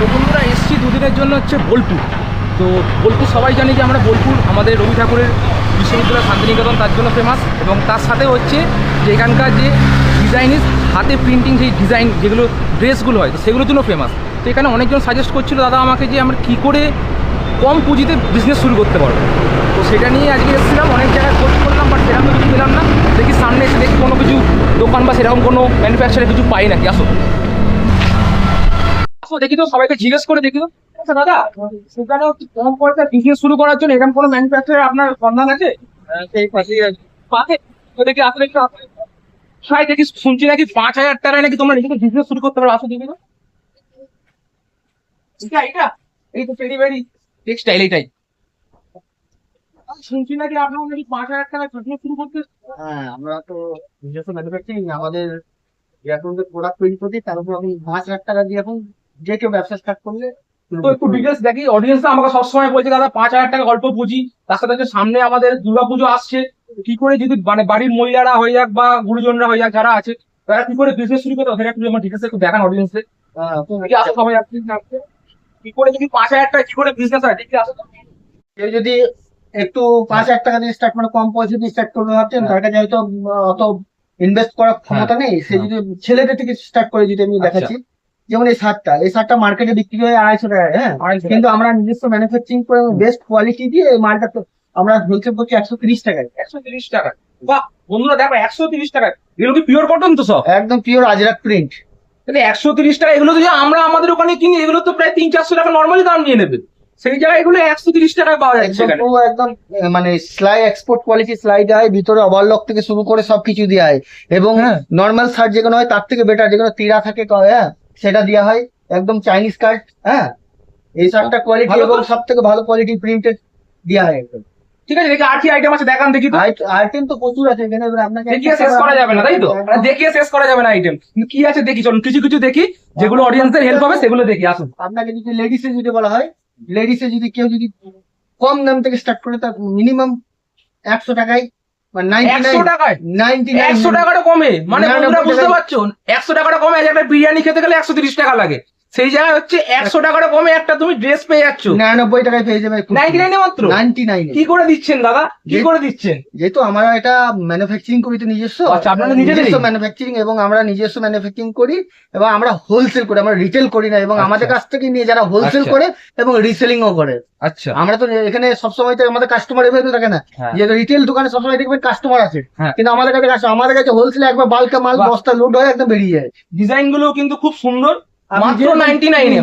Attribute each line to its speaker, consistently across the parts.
Speaker 1: তো বন্ধুরা এসছি দুদিনের জন্য হচ্ছে বোলপুর। তো বোলপুর সবাই জানি যে আমরা বোলপুর, আমাদের রবি ঠাকুরের বিশ্ববিদ্যালয় শান্তিনিকেতন, তার জন্য ফেমাস এবং তার সাথে হচ্ছে যে এখানকার যে ডিজাইনিস হাতে প্রিন্টিং সেই ডিজাইন যেগুলো ড্রেসগুলো হয়, তো সেগুলোর জন্য ফেমাস তো এখানে অনেকজন সাজেস্ট করছিল, দাদা, আমাকে যে আমরা কী করে কম পুঁজিতে বিজনেস শুরু করতে পারব? তো সেটা নিয়ে আজকে এসেছিলাম, অনেক জায়গায় খোঁজ করলাম বাট সেরকম কিছু পেলাম না। দেখি সামনে এসে দেখি কোনো কিছু দোকান বা সেরকম কোনো ম্যানুফ্যাকচারে কিছু পাই নাকি, আসো। আসো দেখি তো সবাইকে জিজ্ঞেস করে দেখি তো। আচ্ছা দাদা? সেখানে কম পয়সা বিজনেস শুরু করার জন্য এরকম কোনো ম্যানুফ্যাকচার আপনার সন্ধান আছে?
Speaker 2: সেই পাশেই আছে।
Speaker 1: পাতে তো দেখি আসলে একটু সাই দেখি। শুনছি নাকি পাঁচ হাজার টাকায় নাকি তোমরা নিজেকে বিজনেস শুরু করতে পারো আসো দেখি তো। এটা এই তো টেক্সটাইল এটাই শুনছি নাকি আপনার নাকি পাঁচ হাজার টাকা বিজনেস শুরু করতে
Speaker 2: হ্যাঁ আমরা তো নিজস্ব ম্যানুফ্যাকচারিং আমাদের এখন প্রোডাক্ট তৈরি করছি তার উপর আমি পাঁচ হাজার টাকা দিয়ে এখন যে কেউ ব্যবসা স্টার্ট করলে
Speaker 1: তো একটু ডিটেলস দেখি। অডিয়েন্স আমাকে সবসময় বলছে দাদা পাঁচ হাজার টাকা অল্প পুঁজি তার সাথে সামনে আমাদের দুর্গাপুজো আসছে। কি করে যদি মানে বাড়ির মহিলারা হয়ে যাক বা গুরুজনরা হয়ে যাক যারা আছে তারা কি করে বিজনেস শুরু করতে সেটা একটু আমার ডিটেলস একটু দেখান অডিয়েন্সে আসো সবাই আসছে কি করে যদি পাঁচ হাজার টাকা কি করে বিজনেস হয়? দেখি আসো।
Speaker 2: কেউ যদি একটু পাঁচ হাজার টাকা দিয়ে স্টার্ট মানে কম পয়সা দিয়ে স্টার্ট করতে ভাবছেন তার কাছে হয়তো অত ইনভেস্ট করার ক্ষমতা নেই সে
Speaker 1: হ্যাঁ।
Speaker 2: যদি ছেলেদের থেকে স্টার্ট করে যদি আমি
Speaker 1: আচ্ছা।
Speaker 2: দেখাচ্ছি। যেমন এই শার্টটা এই শার্টটা মার্কেটে বিক্রি হয় আড়াইশো টাকা হ্যাঁ? কিন্তু আমরা নিজস্ব ম্যানুফ্যাকচারিং করে বেস্ট কোয়ালিটি দিয়ে এই মালটা তো আমরা হোলসেল করছি একশো তিরিশ টাকায়।
Speaker 1: একশো তিরিশ টাকা বাহ বন্ধুরা দেখো একশো তিরিশ টাকা এগুলো কি পিওর কটন তো সব?
Speaker 2: একদম পিওর আজরাক প্রিন্ট
Speaker 1: তাহলে একশো তিরিশ টাকা এগুলো যদি আমরা আমাদের ওখানে কিনি এগুলো তো প্রায় তিন চারশো টাকা নর্মালি দাম নিয়ে নেবে। সেই জায়গায় এগুলো একশো তিরিশ টাকায় পাওয়া যাচ্ছে
Speaker 2: একদম মানে স্লাই এক্সপোর্ট কোয়ালিটি স্লাই হয় ভিতরে ওভারলক থেকে শুরু করে সবকিছু দেওয়া হয়। এবং
Speaker 1: হ্যাঁ।
Speaker 2: নর্মাল শার্ট যেগুলো হয় তার থেকে বেটার যেগুলো তীরা থাকে হ্যাঁ? সেটা দেওয়া হয় একদম চাইনিজ কাট হ্যাঁ? এই শার্টটা কোয়ালিটি এবং সব থেকে ভালো কোয়ালিটি প্রিন্টেড দেওয়া হয় একদম।
Speaker 1: ঠিক আছে দেখি আর কি আইটেম আছে দেখান দেখি তো।
Speaker 2: আইটেম তো প্রচুর আছে এখানে এবার আপনাকে
Speaker 1: দেখিয়ে শেষ করা যাবে না তাই তো? মানে দেখিয়ে শেষ করা যাবে না আইটেম কি আছে দেখি চলুন কিছু কিছু দেখি যেগুলো অডিয়েন্সদের হেল্প হবে সেগুলো দেখি আসুন।
Speaker 2: আপনাকে যদি লেডিসে যদি বলা হয় লেডিসে যদি কেউ যদি কম দাম থেকে স্টার্ট করে তার মিনিমাম একশো টাকায় মানে
Speaker 1: একশো
Speaker 2: নাইনটি
Speaker 1: একশো টাকাটা কমে। মানে বন্ধুরা বুঝতে পারছ? একশো টাকাটা কমে। একটা বিরিয়ানি খেতে গেলে একশো তিরিশ টাকা লাগে। সেই জায়গায় হচ্ছে একশো টাকাটা কমে একটা তুমি ড্রেস পেয়ে যাচ্ছ।
Speaker 2: নিরানব্বই টাকায় পেয়ে যাবে
Speaker 1: নাইনটি নাইনে মাত্র?
Speaker 2: Ninety nine.
Speaker 1: কি করে দিচ্ছেন দাদা? কি করে দিচ্ছেন?
Speaker 2: যেহেতু আমরা এটা ম্যানুফ্যাকচারিং করি তো নিজস্ব
Speaker 1: আচ্ছা, আপনারা
Speaker 2: নিজস্ব ম্যানুফ্যাকচারিং এবং আমরা নিজস্ব ম্যানুফ্যাকচারিং করি এবং আমরা হোলসেল করি আমরা রিটেল করি না এবং
Speaker 1: আচ্ছা।
Speaker 2: আমাদের কাছ থেকে নিয়ে যারা হোলসেল
Speaker 1: আচ্ছা।
Speaker 2: করে এবং রিসেলিং ও করে।
Speaker 1: আচ্ছা।
Speaker 2: আমরা তো এখানে সবসময় তো আমাদের কাস্টমার এভেলেবল থাকে না।
Speaker 1: হ্যাঁ।
Speaker 2: যে রিটেল দোকানে সবসময় দেখবেন কাস্টমার আছে।
Speaker 1: হ্যাঁ।
Speaker 2: কিন্তু আমাদের কাছে আমাদের কাছে হোলসেল একবার বাল্কা মাল বস্তা লোড হয়ে একদম বেরিয়ে যায়।
Speaker 1: ডিজাইনগুলো কিন্তু খুব সুন্দর। মাত্র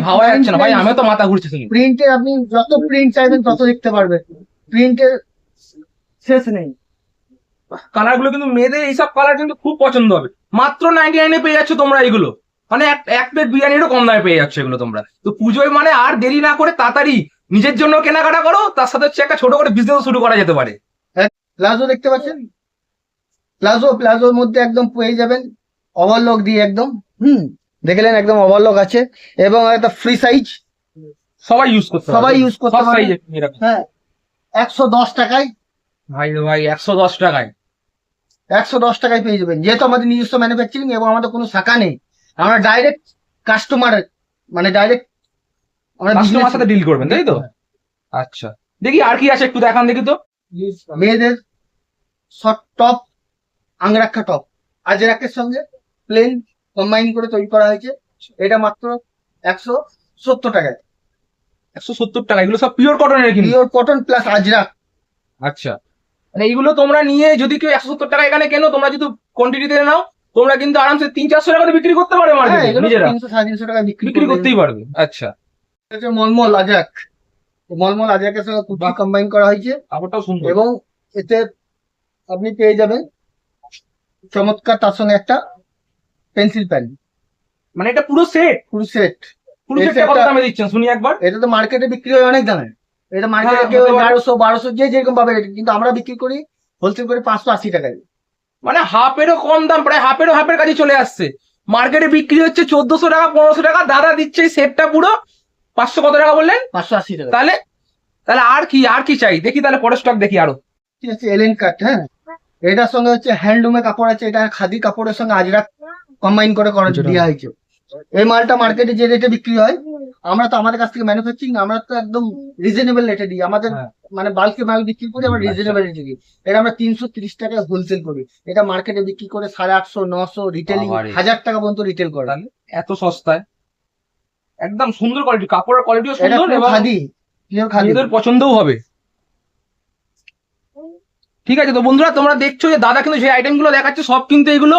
Speaker 1: ভাবা যাচ্ছে না ভাই আমিও তো মাথা ঘুরছে
Speaker 2: প্রিন্টে আপনি যত প্রিন্ট চাইবেন তত দেখতে পারবেন প্রিন্টের শেষ নেই।
Speaker 1: কালারগুলো কিন্তু মেয়েদের এইসব কালার কিন্তু খুব পছন্দ হবে। মাত্র নাইনটি নাইনে পেয়ে যাচ্ছ তোমরা এগুলো। মানে এক এক প্লেট বিরিয়ানিরও কম দামে পেয়ে যাচ্ছ এগুলো তোমরা। তো পুজোয় মানে আর দেরি না করে তাড়াতাড়ি নিজের জন্য কেনাকাটা করো তার সাথে হচ্ছে একটা ছোট করে বিজনেস শুরু করা যেতে পারে।
Speaker 2: প্লাজো দেখতে পাচ্ছেন? প্লাজো প্লাজোর মধ্যে একদম পেয়ে যাবেন। ওভারলক দিয়ে একদম। হুম। দেখলেন একদম ওভারলক আছে এবং একটা ফ্রি সাইজ
Speaker 1: সবাই ইউজ করতে
Speaker 2: সবাই use করতে পারে। হ্যাঁ একশো দশ টাকায়।
Speaker 1: ভাই ভাই একশো দশ টাকায়।
Speaker 2: একশো দশ টাকায় পেয়ে যাবেন। যেহেতু আমাদের নিজস্ব ম্যানুফ্যাকচারিং এবং আমাদের কোনো শাখা নেই আমরা ডাইরেক্ট কাস্টমার মানে ডাইরেক্ট আমরা
Speaker 1: কাস্টমার সাথে ডিল করবেন তাই তো? আচ্ছা। দেখি আর কি আছে একটু দেখান দেখি তো।
Speaker 2: মেয়েদের শর্ট টপ আংরাক্ষা টপ আজরাকের সঙ্গে প্লেন কম্বাইন করে তৈরি করা হয়েছে এটা মাত্র একশো সত্তর টাকায়।
Speaker 1: একশো সত্তর টাকা এগুলো সব পিওর কটনের কিন্তু?
Speaker 2: পিওর কটন প্লাস আজরাক
Speaker 1: আচ্ছা। মানে এইগুলো তোমরা নিয়ে যদি কেউ একশো সত্তর টাকা এখানে কেনো তোমরা যদি কোয়ান্টিটিতে নাও তোমরা কিন্তু আরামসে তিন চারশো টাকাতে বিক্রি করতে পারবে মার্কেটে নিজেরা।
Speaker 2: তিনশো সাড়ে তিনশো টাকা বিক্রি
Speaker 1: করতেই পারবে। আচ্ছা।
Speaker 2: হচ্ছে মলমল আজাক মলমল আজাকের সঙ্গে কুচি কম্বাইন করা হয়েছে।
Speaker 1: কাপড়টাও সুন্দর।
Speaker 2: এবং এতে আপনি পেয়ে যাবেন চমৎকার তার সঙ্গে একটা পেন্সিল প্যান।
Speaker 1: মানে এটা পুরো সেট
Speaker 2: পুরো সেট
Speaker 1: পুরো সেটটা কত দামে দিচ্ছেন? শুনি একবার।
Speaker 2: এটা তো মার্কেটে বিক্রি হয় অনেক দামে। এটা মার্কেটে
Speaker 1: হ্যাঁ,
Speaker 2: কেউ
Speaker 1: হতে পারে।
Speaker 2: এগারোশো বারোশো যে যেরকম পাবে। কিন্তু আমরা বিক্রি করি হোলসেল করে পাঁচশো আশি টাকায়।
Speaker 1: মানে হাফেরও কম দাম প্রায় হাফেরও হাফের কাছে চলে আসছে। মার্কেটে বিক্রি হচ্ছে চোদ্দশো টাকা পনেরোশো টাকা। দাদা দিচ্ছে এই সেটটা পুরো পাঁচশো কত টাকা বললেন?
Speaker 2: পাঁচশো আশি টাকা।
Speaker 1: তাহলে তাহলে আর কি আর কি চাই? দেখি তাহলে পরের স্টক দেখি আরও।
Speaker 2: ঠিক আছে এলেন কাট হ্যাঁ। এটার সঙ্গে হচ্ছে হ্যান্ডলুমের কাপড় আছে এটা খাদি কাপড়ের সঙ্গে আজরাক কম্বাইন করে করা দেওয়া হয়েছে। এই মালটা মার্কেটে যে রেটে বিক্রি হয় আমরা তো আমাদের কাছ থেকে ম্যানুফ্যাকচারিং আমরা তো একদম রিজনেবল রেটে দিই। আমাদের
Speaker 1: হ্যাঁ।
Speaker 2: মানে বাল্কে মাল বিক্রি করি আমরা
Speaker 1: আচ্ছা।
Speaker 2: রিজনেবল রেটে দিই। এটা আমরা তিনশো তিরিশ টাকায় হোলসেল করি। এটা মার্কেটে বিক্রি করে সাড়ে আটশো নশো রিটেলিং। হাজার টাকা পর্যন্ত রিটেল করে।
Speaker 1: এত সস্তায়? একদম সুন্দর কোয়ালিটি কাপড়ের কোয়ালিটিও সুন্দর এবং
Speaker 2: খাদি পিওর খাদি।
Speaker 1: পছন্দও হবে। ঠিক আছে, তো বন্ধুরা তোমরা দেখছ যে দাদা কিন্তু যে আইটেমগুলো দেখাচ্ছে, সব কিন্তু এগুলো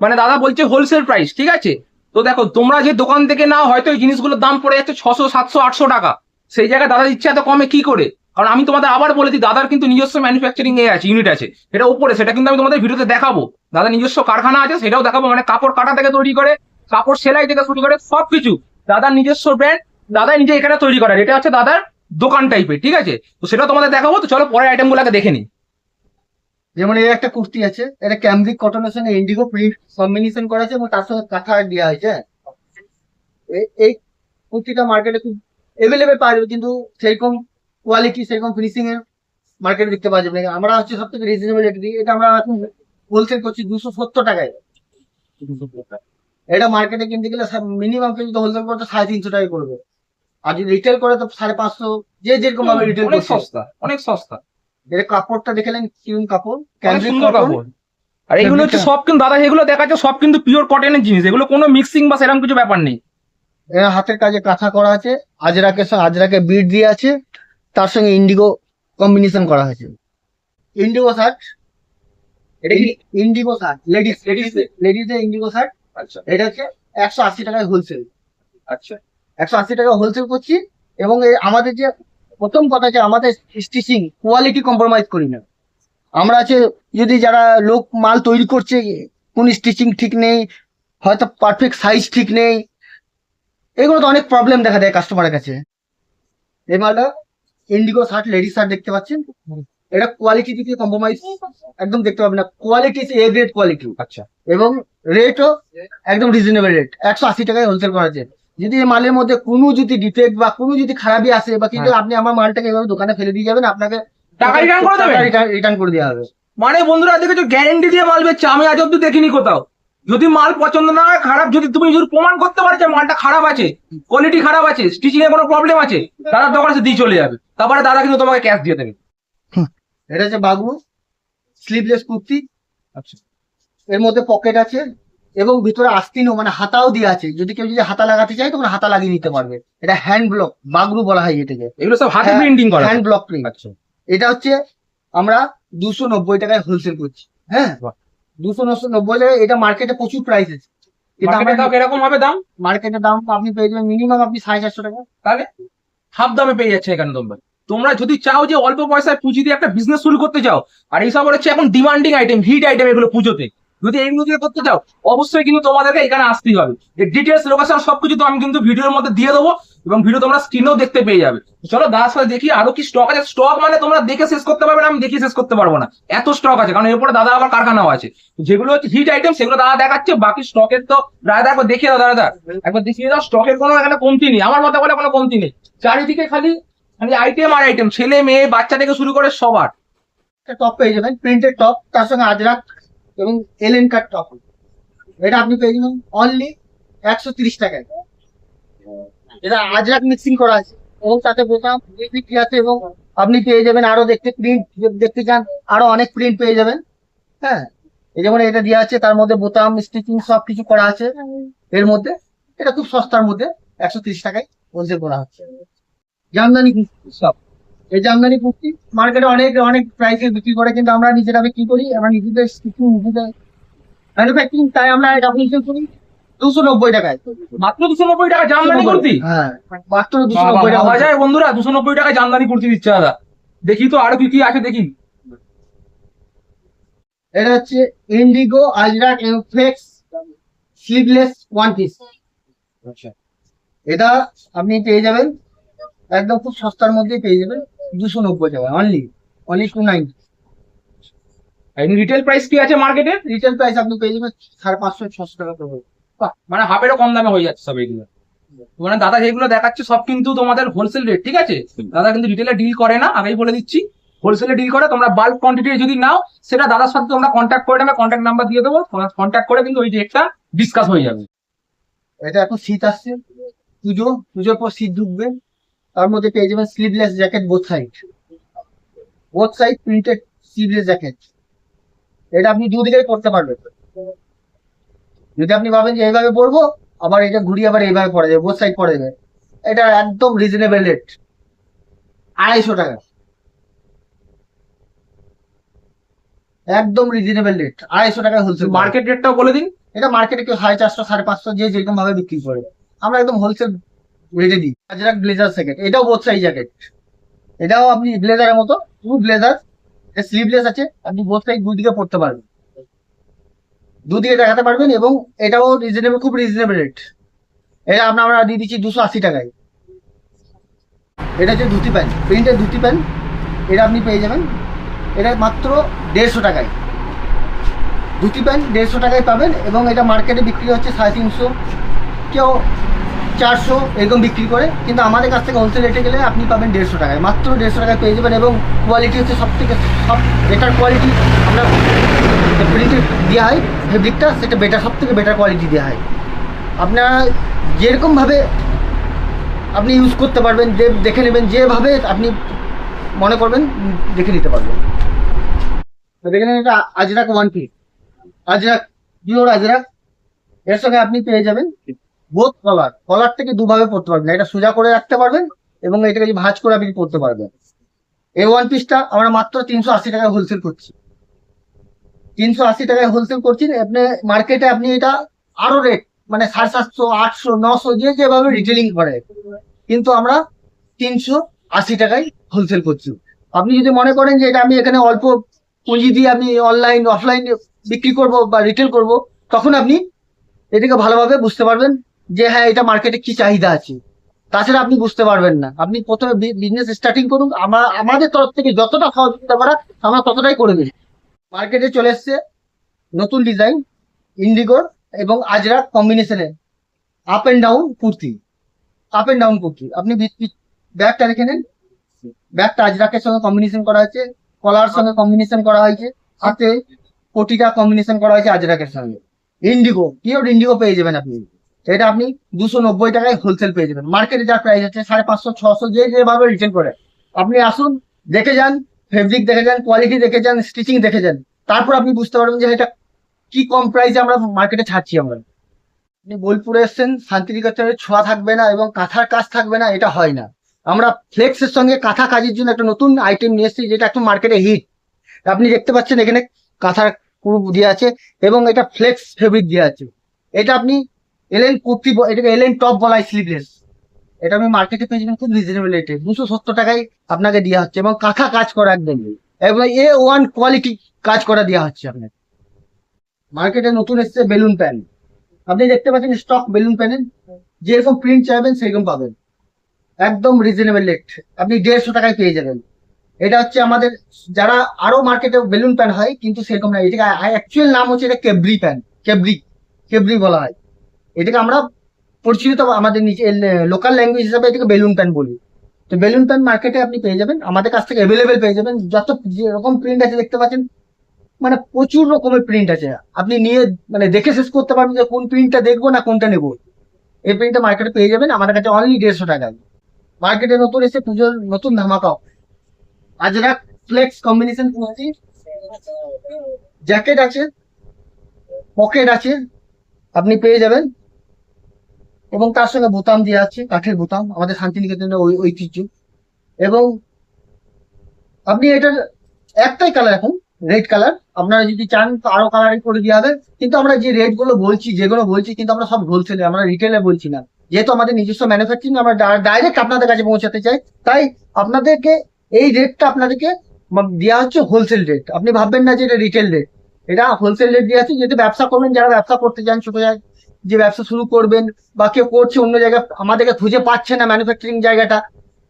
Speaker 1: মানে দাদা বলছে হোলসেল প্রাইস ঠিক আছে? তো দেখো, তোমরা যে দোকান থেকে নাও, হয়তো এই জিনিসগুলোর দাম পড়ে যাচ্ছে ছশো, সাতশো, আটশো টাকা। সেই জায়গায় দাদা দিচ্ছে এত কমে কি করে? কারণ আমি তোমাদের আবার বলে দিই, দাদার কিন্তু নিজস্ব ম্যানুফ্যাকচারিং এ আছে ইউনিট আছে। এটা উপরে, সেটা কিন্তু আমি তোমাদের ভিডিওতে দেখাবো। দাদা নিজস্ব কারখানা আছে, সেটাও দেখাবো মানে কাপড় কাটা থেকে তৈরি করে, কাপড় সেলাই থেকে শুরু করে সবকিছু দাদার নিজস্ব ব্র্যান্ড দাদা নিজে এখানে তৈরি করার এটা হচ্ছে দাদার দোকান টাইপের ঠিক আছে? তো সেটা তোমাদের দেখাবো, তো চলো পরের আইটেম গুলোকে দেখে নিই।
Speaker 2: যেমন এই একটা কুর্তি আছে এটা ক্যামব্রিক কটনের সঙ্গে ইন্ডিগো প্রিন্ট কম্বিনেশন করা আছে এবং তার সঙ্গে কাঁথা দেওয়া হয়েছে হ্যাঁ। এই কুর্তিটা মার্কেটে খুব এভেলেবেল পাওয়া যাবে কিন্তু সেরকম কোয়ালিটি সেরকম ফিনিশিং এর মার্কেটে দেখতে পাওয়া যাবে আমরা হচ্ছে সব থেকে রিজনেবল রেট দিই এটা আমরা এখন হোলসেল করছি দুশো সত্তর টাকায়। এটা মার্কেটে কিনতে গেলে মিনিমাম কিন্তু হোলসেল করতে সাড়ে তিনশো টাকায় করবে আর যদি রিটেল করে তো সাড়ে পাঁচশো যে যেরকম ভাবে রিটেল
Speaker 1: অনেক সস্তা অনেক সস্তা।
Speaker 2: এটা কাপড়টা দেখলেন কিরম কাপড়
Speaker 1: সুন্দর
Speaker 2: কাপড়।
Speaker 1: আর এগুলো হচ্ছে সব কিন্তু দাদা এগুলো দেখাচ্ছে সব কিন্তু পিওর কটনের জিনিস। এগুলো কোনো মিক্সিং বা সেরকম কিছু ব্যাপার নেই।
Speaker 2: এর হাতের কাজে কাঁথা করা আছে আজরাকে আজরাকে বিট দিয়ে আছে তার সঙ্গে ইন্ডিগো কম্বিনেশন করা হয়েছে। ইন্ডিগো শার্ট
Speaker 1: এটা কি?
Speaker 2: Indigo shirt ladies ladies? Ladies indigo shirt
Speaker 1: আচ্ছা।
Speaker 2: এটা হচ্ছে একশো আশি টাকায় হোলসেল
Speaker 1: আচ্ছা।
Speaker 2: একশো আশি টাকা হোলসেল করছি এবং আমাদের যে প্রথম কথা যে আমাদের স্টিচিং কোয়ালিটি কম্প্রোমাইজ করি না। আমরা আছে যদি যারা লোক মাল তৈরি করছে কোন স্টিচিং ঠিক নেই হয়তো পারফেক্ট সাইজ ঠিক নেই এগুলো তো অনেক প্রবলেম দেখা দেয় কাস্টমারের কাছে। এই মালটা ইন্ডিগো শার্ট লেডিস শার্ট দেখতে পাচ্ছেন? এটা কোয়ালিটি দিকে কম্প্রোমাইজ একদম দেখতে পাবেন না। কোয়ালিটি এ গ্রেড কোয়ালিটি
Speaker 1: আচ্ছা।
Speaker 2: এবং রেটও একদম রিজনেবল রেট একশো আশি টাকায় হোলসেল করা আছে যদি এই মালের মধ্যে কোনো যদি ডিফেক্ট বা কোনো যদি খারাপই আসে বা কিন্তু আপনি আমার মালটাকে এভাবে দোকানে ফেলে দিয়ে যাবেন আপনাকে
Speaker 1: টাকা রিটার্ন করে দেবে
Speaker 2: রিটার্ন করে দেওয়া হবে।
Speaker 1: মানে বন্ধুরা দেখেছ গ্যারেন্টি দিয়ে মাল বেচছে আমি আজ অব্দি দেখিনি কোথাও। যদি মাল পছন্দ না হয় খারাপ যদি তুমি যদি প্রমাণ করতে পারছ মালটা খারাপ আছে কোয়ালিটি খারাপ আছে স্টিচিং এর কোনো প্রবলেম আছে দাদার দোকানে সে দিয়ে চলে যাবে। তারপরে দাদা কিন্তু তোমাকে ক্যাশ দিয়ে দেবে।
Speaker 2: এটা হচ্ছে বাগু স্লিভলেস কুর্তি।
Speaker 1: আচ্ছা।
Speaker 2: এর মধ্যে পকেট আছে এবং ভিতরে আস্তিনও মানে হাতাও দিয়ে আছে। যদি কেউ যদি হাতা লাগাতে চায় তখন হাতা লাগিয়ে নিতে পারবে। এটা হ্যান্ড ব্লক বাগরু বলা হয় এটাকে।
Speaker 1: এগুলো সব হাতে
Speaker 2: হ্যাঁ,
Speaker 1: প্রিন্টিং করা।
Speaker 2: হ্যান্ড ব্লক প্রিন্ট
Speaker 1: আচ্ছা।
Speaker 2: এটা হচ্ছে আমরা দুশো নব্বই টাকায় হোলসেল করছি। হ্যাঁ?
Speaker 1: দুশো
Speaker 2: দুশো নব্বই টাকায় এটা মার্কেটে প্রচুর প্রাইস আছে। কিন্তু আমরা
Speaker 1: কীরকম হবে দাম?
Speaker 2: মার্কেটের দাম আপনি পেয়ে যাবেন মিনিমাম আপনি সাড়ে চারশো টাকা।
Speaker 1: তাহলে? হাফ দামে পেয়ে যাচ্ছে এখানে তোমরা। তোমরা যদি চাও যে অল্প পয়সায় পুঁজি দিয়ে একটা বিজনেস শুরু করতে চাও আর এইসব হচ্ছে এখন ডিমান্ডিং আইটেম হিট আইটেম এগুলো পুজোতে। যদি এইগুলো দিয়ে করতে চাও, অবশ্যই কিন্তু তোমাদেরকে এখানে আসতেই হবে। এর ডিটেলস লোকেশন সবকিছু তো আমি কিন্তু ভিডিওর মধ্যে দিয়ে দেবো এবং ভিডিও তোমরা স্ক্রিনেও দেখতে পেয়ে যাবে। চলো, দাদার সাথে দেখি আরও কি স্টক আছে। স্টক মানে তোমরা দেখে শেষ করতে পারবে না, আমি দেখে শেষ করতে পারব না। এত স্টক আছে, কারণ এরপরে দাদা আবার কারখানাও আছে। যেগুলো হচ্ছে হিট আইটেম সেগুলো দাদা দেখাচ্ছে, বাকি স্টকের তো, দাদা একবার দেখিয়ে দাও, দাদা একবার দেখিয়ে দাও স্টকের কোনো এখানে কমতি নেই। আমার মতে বলে কোনো কমতি নেই। চারিদিকে খালি খালি আইটেম আর আইটেম ছেলে, মেয়ে, বাচ্চা থেকে শুরু করে সবার।
Speaker 2: টপ পেয়ে যাবেন প্রিন্টেড টপ তার সঙ্গে আজরাক এবং এলেন কাট টপ এটা আপনি পেয়ে যাবেন অনলি একশো তিরিশ টাকায়। এটা আজরাক মিক্সিং করা আছে এবং তাতে বোতাম আছে এবং আপনি পেয়ে যাবেন আরও দেখতে প্রিন্ট দেখতে চান, আরও অনেক প্রিন্ট পেয়ে যাবেন। হ্যাঁ এই যেমন এটা দেওয়া আছে, তার মধ্যে বোতাম স্টিচিং সব কিছু করা আছে। এর মধ্যে, এটা খুব সস্তার মধ্যে একশো তিরিশ টাকায় হোলসেল করা হচ্ছে। জামদানি সব এই জামদানি কুর্তি মার্কেটে অনেক অনেক প্রাইসে বিক্রি করে কিন্তু আমরা নিজেরা কি করি আমরা নিজেদের স্টিচিং নিজেদের ম্যানুফ্যাকচারিং তাই আমরা এটা হোলসেল করি। দুশো নব্বই টাকায়।
Speaker 1: মাত্র দুশো নব্বই টাকা জামদানি কুর্তি?
Speaker 2: হ্যাঁ মাত্র দুশো নব্বই টাকা
Speaker 1: যায় বন্ধুরা দুশো নব্বই টাকা জামদানি কুর্তি দিচ্ছে দাদা। দেখি তো আরও কি কি আছে দেখি।
Speaker 2: এটা হচ্ছে ইন্ডিগো আজরাক এমফ্লেক্স স্লিভলেস ওয়ান পিস এটা আপনি পেয়ে যাবেন। একদম খুব সস্তার মধ্যে পেয়ে যাবেন। দুশো নব্বই টাকা only only two ninety
Speaker 1: retail price কি আছে মার্কেটে
Speaker 2: রিটেল প্রাইস আপনি পেয়ে যাবেন সাড়ে পাঁচশো ছশো টাকা পড়বে
Speaker 1: মানে হাফেরও কম দামে হয়ে যাচ্ছে সব এগুলো। মানে দাদা যেগুলো দেখাচ্ছে সব কিন্তু তোমাদের হোলসেল রেট ঠিক আছে? দাদা কিন্তু রিটেলে ডিল করে না আগেই বলে দিচ্ছি। হোলসেলে ডিল করে তোমরা বাল্ক কোয়ান্টিটি যদি নাও সেটা দাদার সাথে তোমরা কন্ট্যাক্ট করে নেবে কন্ট্যাক্ট নাম্বার দিয়ে দেবো। কন্ট্যাক্ট করে কিন্তু ওই রেটটা ডিসকাস হয়ে যাবে।
Speaker 2: এটা এখন শীত আসছে। পুজো পুজোর পর শীত ঢুকবে। তার মধ্যে পেয়ে যাবেন sleeveless jacket both side both side printed sleeveless jacket এটা আপনি দুদিকেই পরতে পারবেন। যদি আপনি ভাবেন যে এইভাবে পরবো আবার এটা ঘুরিয়ে আবার এইভাবে পরা যাবে বোথ সাইড পরা যাবে এটা একদম রিজনেবল রেট আড়াইশো টাকা। একদম রিজনেবল রেট আড়াইশো টাকা হোলসেল
Speaker 1: মার্কেট রেটটাও বলে দিন।
Speaker 2: এটা মার্কেটে কেউ সাড়ে চারশো সাড়ে পাঁচশো যে যেরকম ভাবে বিক্রি করে। আমরা একদম হোলসেল দিই আজরাক ব্লেজার জ্যাকেট এটাও বোথ সাইজ জ্যাকেট এটাও আপনি ব্লেজারের মতো পুরো ব্লেজার স্লিভলেস আছে, আপনি বোথ সাইড দুদিকে পড়তে পারবেন। দুদিকে দেখাতে পারবেন এবং এটাও রিজনেবল খুব রিজনেবল রেট এটা আপনার আমরা দিয়ে দিচ্ছি দুশো আশি টাকায়। এটা হচ্ছে ধুতি প্যান্ট প্রিন্টের ধুতি প্যান্ট এটা আপনি পেয়ে যাবেন। এটা মাত্র দেড়শো টাকায়। ধুতি প্যান্ট দেড়শো টাকায় পাবেন এবং এটা মার্কেটে বিক্রি হচ্ছে সাড়ে তিনশো। কেউ চারশো এরকম বিক্রি করে, কিন্তু আমাদের কাছ থেকে হোলসেল রেটে গেলে আপনি পাবেন দেড়শো টাকায়। মাত্র দেড়শো টাকায় পেয়ে যাবেন এবং কোয়ালিটি হচ্ছে সব থেকে সব বেটার কোয়ালিটি আমরা প্রিন্টেড দেওয়া হয় ফেব্রিকটা সেটা বেটার সব থেকে বেটার কোয়ালিটি দেওয়া হয়। আপনারা যেরকমভাবে আপনি ইউজ করতে পারবেন, যে দেখে নেবেন, যেভাবে আপনি মনে করবেন, দেখে নিতে পারবেন। দেখে নেন এটা Ajrak one piece Ajrak pure Ajrak. এর সঙ্গে আপনি পেয়ে যাবেন বোথ কলার কলার থেকে দুভাবে পড়তে পারবেন। এটা সোজা করে রাখতে পারবেন এবং এটাকে যদি ভাঁজ করে আপনি পড়তে পারবেন। এই ওয়ান পিসটা আমরা মাত্র তিনশো আশি টাকায় হোলসেল করছি। তিনশো আশি টাকায় হোলসেল করছি। আপনি মার্কেটে আপনি এটা আরও রেট মানে সাড়ে সাতশো, আটশো, নশো, যে যেভাবে রিটেলিং করে, কিন্তু আমরা তিনশো আশি টাকায় হোলসেল করছি। আপনি যদি মনে করেন যে এটা আমি এখানে অল্প পুঁজি দিয়ে আমি অনলাইন অফলাইন বিক্রি করব বা রিটেল করব, তখন আপনি এটাকে ভালোভাবে বুঝতে পারবেন। যে হ্যাঁ এটা মার্কেটে কি চাহিদা আছে? তাছাড়া আপনি বুঝতে পারবেন না। আপনি প্রথমে বিজনেস স্টার্টিং করুন। আমরা আমাদের তরফ থেকে যতটা সহযোগিতা করা আমরা ততটাই করে দিই মার্কেটে চলে এসছে নতুন ডিজাইন ইন্ডিগোর এবং আজরাক কম্বিনেশনে up and down kurti. Up and down kurti. আপনি ব্যাগটা রেখে নেন। ব্যাগটা আজরাকের সঙ্গে কম্বিনেশন করা হয়েছে কলার সঙ্গে কম্বিনেশন করা হয়েছে, সাথে কোটিটা কম্বিনেশন করা হয়েছে আজরাকের সঙ্গে। ইন্ডিগো পিওর ইন্ডিগো পেয়ে যাবেন আপনি। এটা আপনি দুশো নব্বই টাকায় হোলসেল পেয়ে যাবেন। মার্কেটে যা প্রাইস আছে, সাড়ে পাঁচশো, ছশো, যে যেভাবে রিটেল করে। আপনি আসুন, দেখে যান ফেব্রিক দেখে যান কোয়ালিটি দেখে যান স্টিচিং দেখে যান। তারপর আপনি বুঝতে পারবেন যে এটা কি কম প্রাইসে আমরা মার্কেটে ছাড়ছি আমরা। আপনি বোলপুরে এসছেন, শান্তিনিকেতনের ছোঁয়া থাকবে না এবং কাঁথার কাজ থাকবে না, এটা হয় না। আমরা ফ্লেক্সের সঙ্গে কাঁথা কাজের জন্য একটা নতুন আইটেম নিয়ে এসেছি, যেটা একটু মার্কেটে হিট আপনি দেখতে পাচ্ছেন এখানে কাঁথার পুরো দিয়ে আছে এবং এটা ফ্লেক্স ফেব্রিক দিয়ে আছে। এটা আপনি এলেন কুর্তি এটাকে এলেন টপ বলাই স্লিভলেস এটা আমি মার্কেটে পেয়েছিলাম খুব রিজনেবল রেটে দুশো সত্তর টাকায় আপনাকে দেওয়া হচ্ছে এবং কাঁথা কাজ করা একদম। এবং এ ওয়ান কোয়ালিটি কাজ করা দেওয়া হচ্ছে আপনাকে। মার্কেটে নতুন এসছে বেলুন প্যান আপনি দেখতে পাচ্ছেন স্টক বেলুন প্যানের যেরকম প্রিন্ট চাইবেন, সেরকম পাবেন। একদম রিজনেবল রেট আপনি দেড়শো টাকায় পেয়ে যাবেন। এটা হচ্ছে আমাদের, যারা আরও মার্কেটে বেলুন প্যান হয়, কিন্তু সেরকম না। এটাকে অ্যাকচুয়াল নাম হচ্ছে এটা কেবরি প্যান কেবরি কেবরি বলা হয়। এটাকে আমরা পরিচিত আমাদের নিচে লোকাল ল্যাঙ্গুয়েজ হিসাবে এটাকে বেলুন প্যান বলি। তো বেলুন প্যান মার্কেটে আপনি পেয়ে যাবেন। আমাদের কাছ থেকে অ্যাভেলেবেল পেয়ে যাবেন। যত যেরকম প্রিন্ট আছে দেখতে পাচ্ছেন মানে প্রচুর রকমের প্রিন্ট আছে। আপনি নিয়ে মানে দেখে শেষ করতে পারবেন যে কোন প্রিন্টটা দেখব না কোনটা নেব। এই প্রিন্টটা মার্কেটে পেয়ে যাবেন। আমাদের কাছে অনলি দেড়শো টাকা। মার্কেটে নতুন এসে পুজোর নতুন ধামাকা। Ajrakh flex combination kurti jacket আছে পকেট আছে, আপনি পেয়ে যাবেন। এবং তার সঙ্গে বোতাম দেওয়া আছে, কাঠের বোতাম, আমাদের শান্তিনিকেতনের ওই ঐতিহ্য। এবং আপনি এটার একটাই কালার এখন রেড কালার আপনারা যদি চান তো আরও কালারিং করে দেওয়া হবে। কিন্তু আমরা যে রেটগুলো বলছি যেগুলো বলছি, কিন্তু আমরা সব হোলসেলে আমরা রিটেলে বলছি না। যেহেতু আমাদের নিজস্ব ম্যানুফ্যাকচারিং আমরা ডাইরেক্ট আপনাদের কাছে পৌঁছাতে চাই। তাই আপনাদেরকে এই রেটটা আপনাদেরকে দেওয়া হচ্ছে হোলসেল রেট আপনি ভাববেন না যে এটা রিটেল রেট এটা হোলসেল রেট দেওয়া আছে, যেহেতু ব্যবসা করবেন, যারা ব্যবসা করতে চান, ছোট যে ব্যবসা শুরু করবেন বা কেউ করছে অন্য জায়গায় আমাদেরকে খুঁজে পাচ্ছে না ম্যানুফ্যাকচারিং জায়গাটা,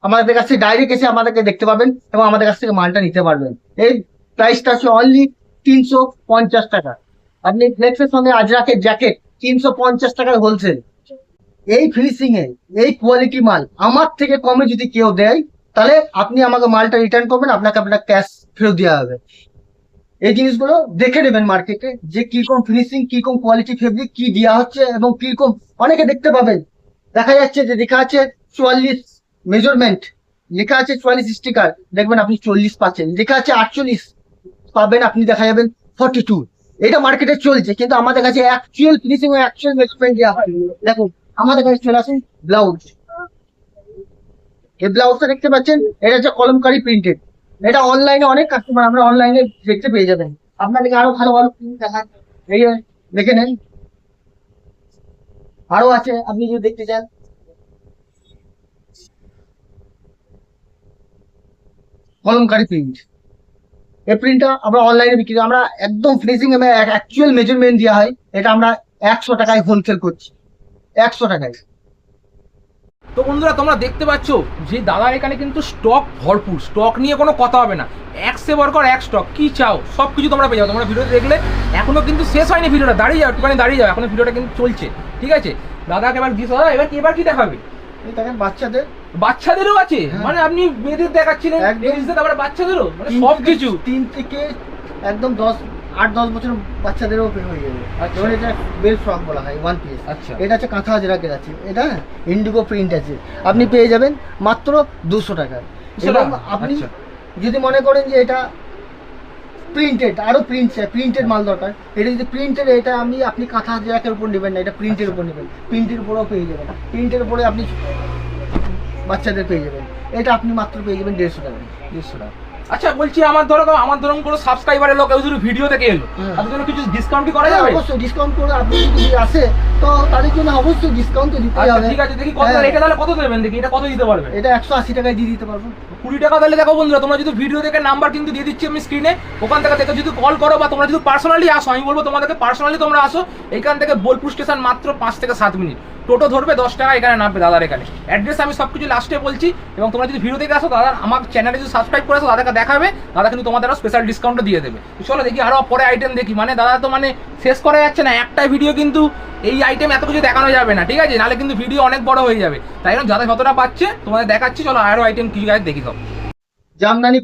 Speaker 2: আমাদের কাছে ডাইরেক্ট এসে আমাদেরকে দেখতে পাবেন এবং আমাদের কাছ থেকে মালটা নিতে পারবেন। এই প্রাইসটা আছে অনলি তিনশো পঞ্চাশ টাকা। আপনি ফ্লেক্সের সঙ্গে আজরাকের জ্যাকেট তিনশো পঞ্চাশ টাকায় হোলসেল এই ফিনিশিং এ, এই কোয়ালিটি মাল আমার থেকে কমে যদি কেউ দেয়, তাহলে আপনি আমাকে মালটা রিটার্ন করবেন, আপনাকে আপনার ক্যাশ ফেরত দেওয়া হবে। এই জিনিসগুলো দেখে নেবেন মার্কেটে যে কীরকম ফিনিশিং কীরকম কোয়ালিটি ফেব্রিক কি দেওয়া হচ্ছে এবং কীরকম অনেকে দেখতে পাবেন। দেখা যাচ্ছে যে লেখা আছে চুয়াল্লিশ মেজারমেন্ট লেখা আছে চুয়াল্লিশ স্টিকার দেখবেন আপনি চল্লিশ পাচ্ছেন। লেখা আছে আটচল্লিশ, পাবেন আপনি দেখা যাবেন ফর্টি টু এটা মার্কেটে চলছে, কিন্তু আমাদের কাছে অ্যাকচুয়াল ফিনিশিং ও অ্যাকচুয়াল মেজারমেন্ট দেওয়া হয়। দেখুন, আমাদের কাছে চলে আসুন ব্লাউজ এই ব্লাউজটা দেখতে পাচ্ছেন, এটা হচ্ছে কলমকারি প্রিন্টেড এটা অনলাইনে অনেক কাস্টমার আমরা অনলাইনে দেখতে পেয়ে যাবেন। আপনাদেরকে আরও ভালো ভালো দেখান এই দেখে নেন। আরও আছে, আপনি যদি দেখতে চান। কলমকারি প্রিন্ট এই প্রিন্টটা আমরা অনলাইনে বিক্রি করি। আমরা একদম ফিনিশিং অ্যাকচুয়াল মেজারমেন্ট দেওয়া হয়। এটা আমরা একশো টাকায় হোলসেল করছি। একশো টাকায়।
Speaker 1: তো বন্ধুরা তোমরা দেখতে পাচ্ছ যে দাদার এখানে কিন্তু স্টক ভরপুর। স্টক নিয়ে কোনো কথা হবে না। এক সে বরকর এক স্টক কি চাও? সব কিছু তোমরা পেয়ে যাও তোমরা ভিডিও দেখলে এখনও কিন্তু শেষ হয়নি ভিডিওটা। দাঁড়িয়ে যাও একটুখানি দাঁড়িয়ে যাও। এখনও ভিডিওটা কিন্তু চলছে। ঠিক আছে? দাদাকে এবার দিস দাদা এবার কি এবার কি দেখাবে?
Speaker 2: দেখেন বাচ্চাদের।
Speaker 1: বাচ্চাদেরও আছে?
Speaker 2: হ্যাঁ।
Speaker 1: মানে আপনি মেয়েদের দেখাচ্ছিলেন। লেডিসদের বাচ্চাদেরও? মানে সব কিছু
Speaker 2: তিন থেকে একদম দশ আট দশ বছর বাচ্চাদেরও হয়ে যাবে।
Speaker 1: আচ্ছা।
Speaker 2: যেমন এটা বেল ফ্রক বলা হয় ওয়ান পিস
Speaker 1: আচ্ছা।
Speaker 2: এটা হচ্ছে কাঁথা হাজরাকের আছে। এটা ইন্ডিগো প্রিন্ট আছে। আপনি পেয়ে যাবেন মাত্র দুশো টাকা। এবং আপনি
Speaker 1: আচ্ছা।
Speaker 2: যদি মনে করেন যে এটা প্রিন্টেড আরও প্রিন্ট প্রিন্টেড মাল দরকার। এটা যদি প্রিন্টেড এটা আমি আপনি কাঁথা হাজরাকের উপর নেবেন না এটা প্রিন্টের উপর নেবেন। প্রিন্টের উপরেও পেয়ে যাবেন। প্রিন্টের উপরে আপনি বাচ্চাদের পেয়ে যাবেন। এটা আপনি মাত্র পেয়ে যাবেন দেড়শো টাকা।
Speaker 1: দেড়শো টাকা। আচ্ছা বলছি আমার ধরো আমার ধরুন কোনো সাবস্ক্রাইবারের লোক যদি ভিডিও দেখে এলো
Speaker 2: হ্যাঁ।
Speaker 1: তাদের জন্য কিছু ডিসকাউন্ট করা
Speaker 2: হ্যাঁ,
Speaker 1: যাবে?
Speaker 2: অবশ্যই ডিসকাউন্ট করে আপনি যদি আসে তো তাদের জন্য অবশ্যই ডিসকাউন্ট তো দিতেই
Speaker 1: আচ্ছা
Speaker 2: হবে।
Speaker 1: ঠিক আছে দেখি কত
Speaker 2: হ্যাঁ।
Speaker 1: রেখে তাহলে কত দেবেন? দেখি এটা কত দিতে পারবে?
Speaker 2: এটা একশো আশি টাকায় দিয়ে দিতে পারব।
Speaker 1: কুড়ি টাকা তাহলে দেখো বন্ধুরা তোমরা যদি ভিডিও দেখে নাম্বার কিন্তু দিয়ে দিচ্ছি আমি স্ক্রিনে ওখান থেকে দেখে যদি কল করো বা তোমরা যদি পার্সোনালি আসো আমি বলব তোমাদেরকে পার্সোনালি তোমরা আসো এখান থেকে বোলপুর স্টেশন মাত্র পাঁচ থেকে সাত মিনিট টোটো ধরবে দশ টাকা, এখানে নামবে দাদার এখানে। অ্যাড্রেস আমি সব কিছু লাস্টে বলছি, এবং তোমরা যদি ভিডিও দেখে আসো, দাদা আমার চ্যানেলে যদি সাবস্ক্রাইব করে আসো, দাদাকে দেখাবে, দাদা কিন্তু তোমাদের স্পেশাল ডিসকাউন্টও দিয়ে দেবে। চলো দেখি আরও পরে আইটেম দেখি। মানে দাদা তো মানে শেষ করা যাচ্ছে না একটাই ভিডিও কিন্তু এই আইটেম এত কিছু দেখানো যাবে না, ঠিক আছে? নাহলে কিন্তু ভিডিও অনেক বড় হয়ে যাবে। তাই জন্য যারা যতটা পাচ্ছে, তোমাদের দেখাচ্ছি, চলো আরও আইটেম কিছু গাছ দেখি সব।
Speaker 2: জামদানি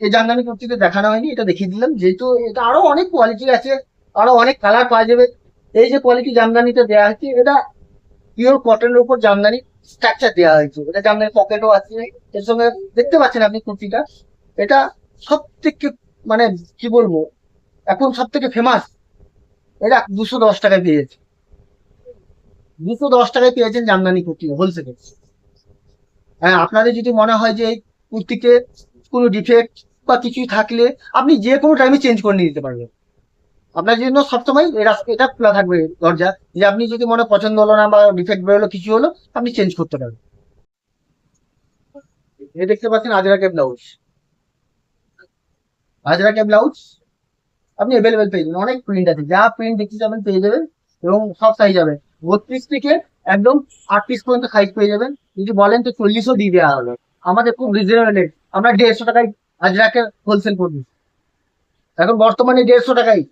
Speaker 2: এই জামদানি কুর্তিতে দেখানো হয়নি, এটা দেখিয়ে দিলাম। যেহেতু এটা আরও অনেক কোয়ালিটি আছে, আরও অনেক কালার পাওয়া যাবে। এই যে কোয়ালিটি জামদানিতে দেওয়া হয়েছে এটা পিওর কটনের উপর জামদানি স্ট্রাকচার দেওয়া হয়েছে। এটা জামদানি পকেটও আছে। এর সঙ্গে দেখতে পাচ্ছেন আপনি কুর্তিটা। এটা সব থেকে মানে কি বলব, এখন সব থেকে ফেমাস এটা দুশো দশ টাকায় পেয়েছে। দুশো দশ টাকায় পেয়েছেন জামদানি কুর্তি হোলসেলে হ্যাঁ আপনাদের যদি মনে হয় যে এই কুর্তিতে কোনো ডিফেক্ট বা কিছুই থাকলে আপনি যে কোনো টাইমে চেঞ্জ করে নিয়ে দিতে পারবেন। আপনার জন্য সবসময় এটা খোলা থাকবে দরজা, যে আপনি যদি মনে পছন্দ হলো না বা ডিফেক্ট বেরোলো, কিছু হলো, আপনি চেঞ্জ করতে পারবেন। এই দেখতে পাচ্ছেন আজরাকে ব্লাউজ আজরাকে ব্লাউজ আপনি অ্যাভেলেবেল পেয়ে যাবেন, অনেক প্রিন্ট আছে, যা প্রিন্ট দেখতে যাবেন পেয়ে যাবেন, এবং সব সাইজ হবে বত্রিশ থেকে একদম আট পিস পর্যন্ত সাইজ পেয়ে যাবেন, যদি বলেন তো চল্লিশও দিয়ে দেওয়া হবে। আমাদের খুব রিজনেবল রেট আমরা দেড়শো টাকায় আজরাকে হোলসেল করবি। এখন বর্তমানে দেড়শো টাকায়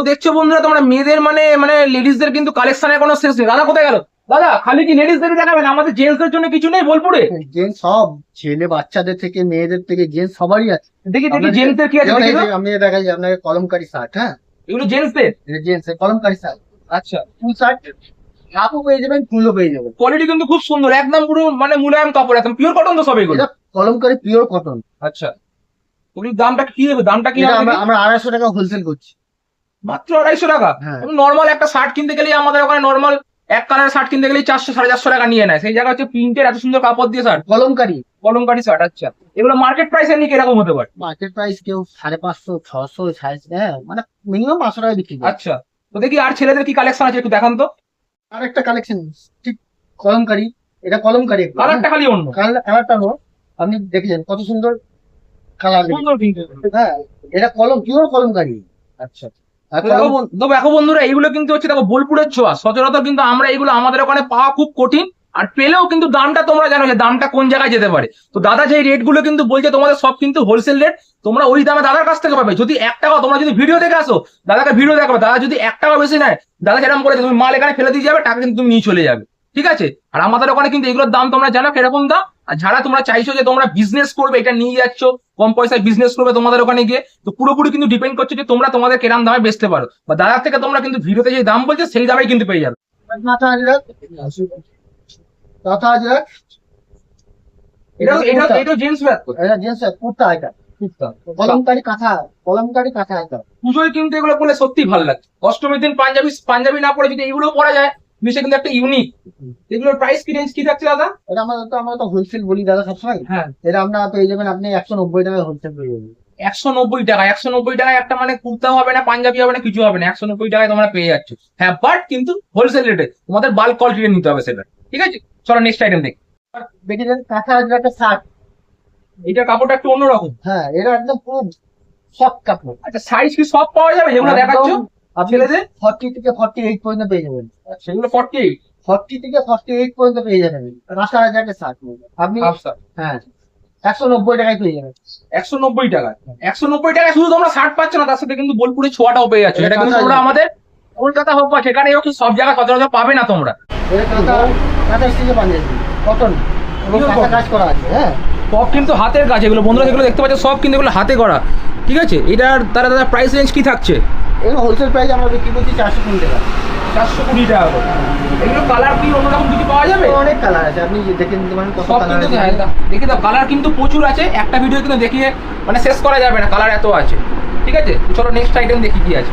Speaker 1: তো দেখছ বন্ধুরা তোমরা মেয়েদের মানে মানে লেডিসদের কিন্তু কালেকশনের কোনো শেষ নেই। দাদা কোথায় গেল? দাদা খালি কি লেডিসদের দেখাবেন? আমাদের জেন্টসদের জন্য কিছু নেই বোলপুরে?
Speaker 2: জেন্টস সব ছেলে বাচ্চাদের থেকে মেয়েদের থেকে জেন্টস সবারই আছে।
Speaker 1: দেখি দেখি জেন্টসদের কি আছে
Speaker 2: আমি দেখাই আপনাকে কলমকারি শার্ট হ্যাঁ?
Speaker 1: এগুলো জেন্টসদের
Speaker 2: এটা জেন্টস কলমকারি শার্ট
Speaker 1: আচ্ছা।
Speaker 2: ফুল শার্ট হাফও পেয়ে যাবেন ফুলও পেয়ে যাবেন।
Speaker 1: কোয়ালিটি কিন্তু খুব সুন্দর একদম পুরো মানে মুলায়ম কাপড় একদম পিওর কটন তো সব এগুলো।
Speaker 2: কলমকারি পিওর কটন
Speaker 1: আচ্ছা। ওগুলোর দামটা কি হবে দামটা কি?
Speaker 2: আমরা আড়াইশো টাকা হোলসেল করছি।
Speaker 1: মাত্র আড়াইশো টাকা।
Speaker 2: হ্যাঁ।
Speaker 1: নর্মাল একটা শার্ট কিনতে গেলেই আমাদের ওখানে নর্মাল এক কালার শার্ট কিনতে গেলেই চারশো সাড়ে চারশো টাকা নিয়ে নেয়। সেই জায়গা হচ্ছে প্রিন্টের এত সুন্দর কাপড় দিয়ে শার্ট
Speaker 2: কলমকারি।
Speaker 1: কলমকারি শার্ট আচ্ছা। এগুলো মার্কেট প্রাইস এমনি কীরকম হতে পারে।
Speaker 2: মার্কেট প্রাইস কেউ সাড়ে পাঁচশো ছশো হ্যাঁ মানে মিনিমাম পাঁচশো টাকা বিক্রি
Speaker 1: আচ্ছা। তো দেখি আর ছেলেদের কি কালেকশন আছে একটু দেখান তো।
Speaker 2: আর একটা কালেকশন ঠিক কলমকারি। এটা কলমকারি হ্যাঁ?
Speaker 1: কালারটা খালি অন্য।
Speaker 2: কালারটা হলো আপনি দেখেছেন কত সুন্দর কালার
Speaker 1: সুন্দর
Speaker 2: হ্যাঁ এটা কলম পিওর কলমকারি।
Speaker 1: আচ্ছা। তো দেখো বন্ধুরা এইগুলো কিন্তু হচ্ছে দেখো বোলপুরের ছোঁয়া। সচরাচর কিন্তু আমরা এইগুলো আমাদের ওখানে পাওয়া খুব কঠিন। আর পেলেও কিন্তু দামটা তোমরা জানো যে দামটা কোন জায়গায় যেতে পারে। তো দাদা যে রেটগুলো কিন্তু বলছে তোমাদের সব কিন্তু হোলসেল রেট তোমরা ওই দামে দাদার কাছ থেকে পাবে। যদি এক টাকা তোমরা যদি ভিডিও দেখে আসো দাদাকে ভিডিও দেখাবে দাদা যদি এক টাকা বেশি নেয় দাদা যেরকম করে তুমি মাল এখানে ফেলে দিয়ে যাবে টাকা কিন্তু তুমি নিয়ে চলে যাবে। ঠিক আছে? আর আমাদের ওখানে কিন্তু এগুলোর দাম তোমরা জানো কীরকম দাম? আর যারা তোমরা চাইছো যে তোমরা বিজনেস করবে এটা নিয়ে যাচ্ছ কম পয়সায় বিজনেস করবে তোমাদের ওখানে গিয়ে তো পুরোপুরি কিন্তু ডিপেন্ড করছে যে তোমরা তোমাদের কেরাম দামে বেচতে পারো। বা দাদার থেকে তোমরা কিন্তু ভিডিওতে যে দাম বলছে সেই দামেই কিন্তু পেয়ে যাবে। এটা এটা এটা জেন্টস ব্যাগ
Speaker 2: এটা জিন্স কুর্তা এটা কলমকারি কাঁথা কলমকারি কাঁথা এটা
Speaker 1: পুজোয় কিন্তু এগুলো পরে সত্যি ভালো লাগে অষ্টমীর দিন পাঞ্জাবি পাঞ্জাবি না পরে যদি এগুলো পরা যায় বিষয় কিন্তু একটা ইউনিক এগুলোর প্রাইস কি রেঞ্জ কি থাকছে দাদা?
Speaker 2: এটা আমরা তো আমরা তো হোলসেল বলি দাদা সবসময়।
Speaker 1: হ্যাঁ।
Speaker 2: এটা আপনার পেয়ে যাবেন আপনি একশো নব্বই টাকায় হোলসেল পেয়ে যাবেন
Speaker 1: একশো নব্বই টাকা একশো নব্বই টাকায় একটা মানে কুর্তা হবে না পাঞ্জাবি হবে না কিছু হবে না। একশো নব্বই টাকায় তোমরা পেয়ে যাচ্ছ। হ্যাঁ বাট কিন্তু হোলসেল রেটে তোমাদের বাল্ক কোয়ালিটি নিতে হবে সেটা। ঠিক আছে? চলো নেক্সট আইটেম দেখি।
Speaker 2: দেখেছেন কাঁথা আজরাকের শার্ট
Speaker 1: এইটার কাপড়টা একটু অন্যরকম।
Speaker 2: হ্যাঁ এটা একদম পুরো সফট কাপড়।
Speaker 1: আচ্ছা সাইজ কি সব পাওয়া যাবে? যেগুলো দেখাচ্ছ? ছেলেদের?
Speaker 2: ফর্টি থেকে ফর্টি এইট পর্যন্ত পেয়ে যাবেন।
Speaker 1: সেগুলো ফর্টি এইট
Speaker 2: ফর্টি থেকে ফর্টি এইট পর্যন্ত পেয়ে যাবেন। আপনি
Speaker 1: আচ্ছা।
Speaker 2: হ্যাঁ একশো নব্বই টাকায় পেয়ে যাবেন।
Speaker 1: একশো নব্বই টাকা একশো নব্বই টাকায় শুধু তোমরা শার্ট পাচ্ছ না তার সাথে কিন্তু বোলপুরে ছোঁয়াটাও পেয়ে যাচ্ছ। এটা কিন্তু তোমরা আমাদের কলকাতা হোক বা সেখানে হোক সব জায়গায় সচরাচর পাবে না তোমরা।
Speaker 2: কটন। এবং কাজ করা আছে হ্যাঁ।
Speaker 1: সব কিন্তু হাতের কাজ এগুলো বন্ধুরা যেগুলো দেখতে পাচ্ছ সব কিন্তু এগুলো হাতে করা ঠিক আছে? এটার তারা দাদা প্রাইস রেঞ্জ কী থাকছে?
Speaker 2: এগুলো হোলসেল প্রাইস আমরা বিক্রি করছি চারশো কুড়ি টাকা।
Speaker 1: চারশো কুড়ি টাকা এগুলো কালার কি অন্যরকম কিছু পাওয়া যাবে?
Speaker 2: অনেক কালার আছে আপনি দেখে নিতে পারেন কত কালার আছে।
Speaker 1: হ্যাঁ, দেখে দাও কালার কিন্তু প্রচুর আছে একটা ভিডিও কিন্তু দেখিয়ে মানে শেষ করা যাবে না কালার এত আছে। ঠিক আছে? তো চলো নেক্সট আইটেম দেখি কি আছে।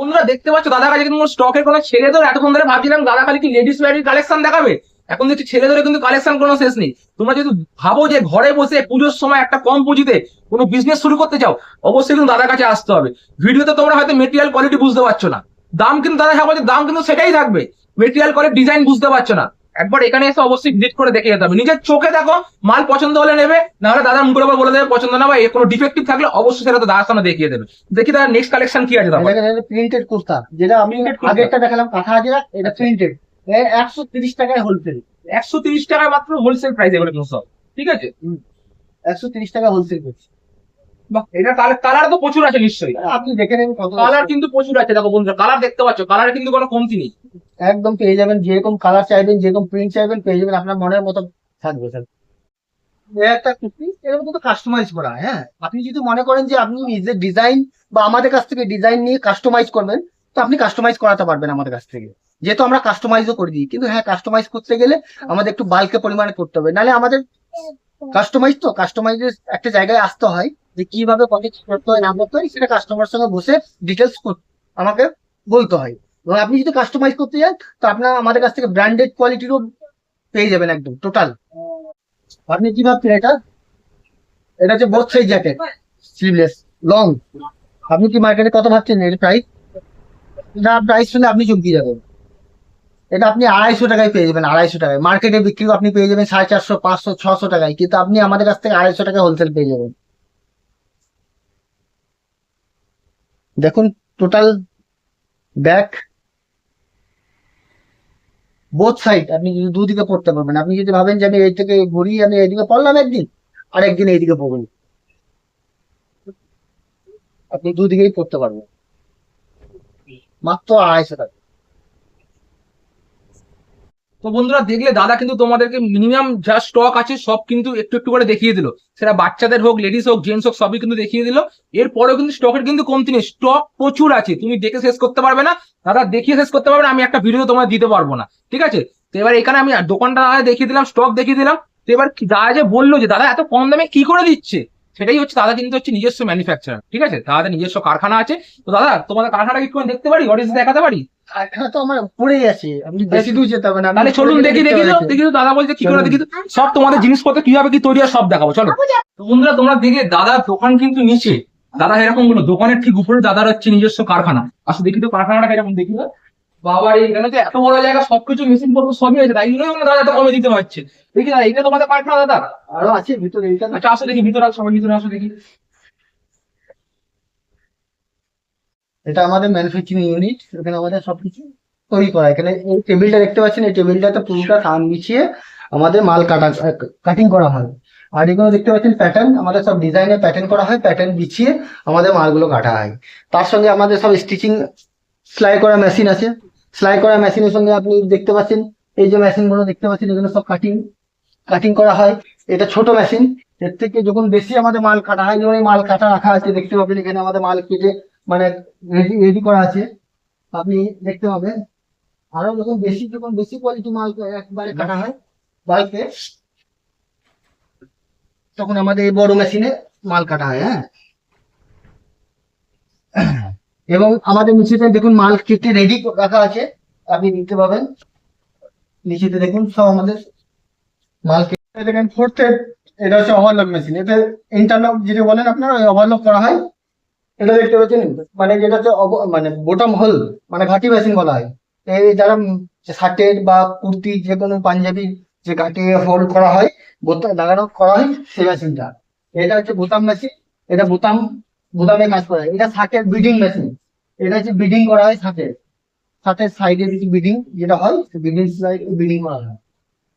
Speaker 1: বন্ধুরা দেখতে পাচ্ছ দাদা কাছে কিন্তু স্টকের কোনো ছেড়ে ধরে এতক্ষণ ধরে ভাবছিলাম দাদা খালি কি লেডিস ওয়ারির কালেকশন দেখাবে? এখন দেখছি ছেলে ধরে কিন্তু কালেকশন কোনো শেষ নেই। তোমরা যদি ভাবো যে ঘরে বসে পুজোর সময় একটা কম পুঁজিতে কোনো বিজনেস শুরু করতে চাও অবশ্যই কিন্তু দাদার কাছে আসতে হবে। ভিডিওতে তোমরা হয়তো মেটেরিয়াল কোয়ালিটি বুঝতে পারছ না। দাম কিন্তু দাদা বলছে দাম কিন্তু সেটাই থাকবে। মেটেরিয়াল কোয়ালিটি ডিজাইন বুঝতে পারছ না। একবার এখানে এসে অবশ্যই ভিজিট করে দেখে যেতে হবে। নিজের চোখে দেখো মাল পছন্দ হলে নেবে না হলে দাদার মুখের উপর বলে দেবে পছন্দ না বা কোনো ডিফেক্টিভ থাকলে অবশ্যই সেটা তো দাদার সামনে দেখিয়ে দেবে। দেখি দাদা নেক্সট কালেকশন কি আছে
Speaker 2: প্রিন্টেড কুর্তা যেটা আমি। আগেরটা দেখালাম কাঁথা আছে এটা প্রিন্টেড একশো তিরিশ টাকায় হোলসেল
Speaker 1: একশো তিরিশ মাত্র হোলসেল প্রাইস এগুলো সব। ঠিক আছে?
Speaker 2: একশো তিরিশ টাকা হোলসেল করছি।
Speaker 1: এটা কালার তো প্রচুর আছে নিশ্চয়ই।
Speaker 2: আপনি দেখে নেন
Speaker 1: কালার কিন্তু প্রচুর আছে দেখো বন্ধুরা কালার দেখতে পাচ্ছ কালার কিন্তু কোনো কমতি নেই।
Speaker 2: একদম পেয়ে যাবেন যেরকম কালার চাইবেন যেরকম প্রিন্ট চাইবেন পেয়ে যাবেন আপনার মনের মতো থাকবে স্যার একটা কুর্তি এরকম কিন্তু কাস্টমাইজ করা হয়, হ্যাঁ আপনি যদি মনে করেন যে আপনি নিজের ডিজাইন বা আমাদের কাছ থেকে ডিজাইন নিয়ে কাস্টমাইজ করবেন তো আপনি কাস্টমাইজ করাতে পারবেন আমাদের কাছ থেকে। যেহেতু আমরা কাস্টমাইজও করে দিই, কিন্তু হ্যাঁ কাস্টমাইজ করতে গেলে আমাদের একটু বাল্কে পরিমাণে করতে হবে। নাহলে আমাদের কাস্টমাইজ তো কাস্টমাইজের একটা জায়গায় আসতে হয় যে কীভাবে কত করতে হয়, না করতে হয়, সেটা কাস্টমার সঙ্গে বসে ডিটেলস আমাকে বলতে হয়। এবং আপনি যদি কাস্টমাইজ করতে যান, তো আপনার, আমাদের কাছ থেকে ব্র্যান্ডেড কোয়ালিটিরও পেয়ে যাবেন একদম টোটাল আপনি কি ভাবছেন এটা? এটা হচ্ছে both size jacket sleeveless long আপনি কি মার্কেটে কত ভাবছেন এর প্রাইস না প্রাইস শুনে আপনি চমকে যাবেন। এটা আপনি আড়াইশো টাকায় পেয়ে যাবেন, আড়াইশো টাকায়। মার্কেটে বিক্রি আপনি পেয়ে যাবেন সাড়ে চারশো, পাঁচশো, ছশো টাকায়। কিন্তু আপনি আমাদের কাছ থেকে আড়াইশো টাকায় হোলসেল পেয়ে যাবেন। দেখুন টোটাল ব্যাক বোথ সাইড আপনি যদি দুদিকে পড়তে পারবেন। আপনি যদি ভাবেন যে আমি এই থেকে ঘুরি, আমি এইদিকে পড়লাম একদিন, আর একদিন এইদিকে পড়বেন আপনি দুদিকেই পড়তে পারবেন। মাত্র আড়াইশো টাকা।
Speaker 1: তো বন্ধুরা দেখলে দাদা কিন্তু তোমাদেরকে মিনিমাম যা স্টক আছে সব কিন্তু একটু একটু করে দেখিয়ে দিল। সেটা বাচ্চাদের হোক লেডিস হোক জেন্টস হোক, সবই কিন্তু দেখিয়ে দিল। এরপরেও কিন্তু স্টকের কিন্তু কমতি নেই। স্টক প্রচুর আছে। তুমি দেখে শেষ করতে পারবে না। দাদা দেখিয়ে শেষ করতে পারবে না। আমি একটা ভিডিও তোমার দিতে পারব না। ঠিক আছে? তো এবার এখানে আমি দোকানটা দাদা দেখিয়ে দিলাম স্টক দেখিয়ে দিলাম। তো এবার দাদা যে বলল যে, দাদা, এত কম দামে কি করে দিচ্ছে? সেটাই হচ্ছে দাদা কিন্তু হচ্ছে নিজস্ব ম্যানুফ্যাকচারার ঠিক আছে? দাদাদের নিজস্ব কারখানা আছে। তো দাদা, তোমাদের কারখানাটা কি দেখতে পারি? অডিয়েন্স দেখাতে পারি?
Speaker 2: কারখানা তো আমার পড়েই আছে। আপনি বেশি দূর যেতে হবে না
Speaker 1: তাহলে চলুন দেখি দেখি তো দেখি তো দাদা বলছে কি করে দেখি তো। সব তোমাদের জিনিসপত্র কীভাবে কি তৈরি হয় সব দেখাবো চলো। তো বন্ধুরা তোমরা দেখে দাদা দোকান কিন্তু নিচে। দাদা এরকম বলো দোকানের ঠিক উপরে দাদার হচ্ছে নিজস্ব কারখানা। আসলে দেখি তো কারখানাটা এরকম দেখি তো। বাবার এখানে তো এত বড় জায়গা সবকিছু মেশিন পত্র সবই আছে তাই জন্যই আমরা দাদা কমে দিতে পারছে দেখি দাদা এটা তোমাদের কারখানা দাদা?
Speaker 2: আরও আছে ভিতরে এইটা
Speaker 1: আচ্ছা আসো দেখি ভিতরে আসো সবাই ভিতরে আসো দেখি।
Speaker 2: এটা আমাদের ম্যানুফ্যাকচারিং ইউনিট এখানে আমাদের সবকিছু তৈরি করা। এখানে এই টেবিলটা দেখতে পাচ্ছেন, এই টেবিলটাতে পুরোটা থান বিছিয়ে আমাদের মাল কাটা কাটিং করা হয়। আর এগুলো দেখতে পাচ্ছেন প্যাটার্ন আমাদের সব ডিজাইনের প্যাটার্ন করা হয় প্যাটার্ন বিছিয়ে আমাদের মালগুলো কাটা হয়। তার সঙ্গে আমাদের সব স্টিচিং সেলাই করা মেশিন আছে। সেলাই করা মেশিনের সঙ্গে আপনি দেখতে পাচ্ছেন, এই যে মেশিনগুলো দেখতে পাচ্ছেন, এগুলো সব কাটিং কাটিং করা হয়। এটা ছোট মেশিন এর থেকে যখন বেশি আমাদের মাল কাটা হয় যেমন মাল কাটা রাখা আছে, দেখতে পাবেন এখানে আমাদের মাল কেটে মানে রেডি রেডি করা আছে। আপনি দেখতে পাবেন। আরও যখন বেশি যখন বেশি কোয়ালিটি মাল একবারে কাটা হয়। বাল্কে তখন আমাদের এই বড় মেশিনে মাল কাটা হয় হ্যাঁ। এবং আমাদের নিচেতে দেখুন, মাল কেটে রেডি রাখা আছে। আপনি নিতে পাবেন। নিচেতে দেখুন, সব আমাদের মাল কেটে দেখেন ফোর্থ এটা হচ্ছে ওভারলক মেশিন এতে ইন্টারলক যেটা বলেন আপনার, ওই ওভারলক করা হয়। এটা দেখতে পাচ্ছেন? মানে যেটা হচ্ছে মানে বোটাম হল মানে ঘাটি মেশিন বলা হয়। এই যারা শার্টের বা কুর্তি যে কোনো পাঞ্জাবি যে ঘাটি হোল্ড করা হয় বোতাম লাগানো করা হয় সেই মেশিনটা। এটা হচ্ছে বোতাম মেশিন, এটা বোতাম, বোতামে কাজ করা হয়। এটা শার্টের বিডিং মেশিন। এটা হচ্ছে বিডিং করা হয় শার্টের। শার্টের সাইডে বিডিং, যেটা হয়, বিডিং বিডিং করা হয়।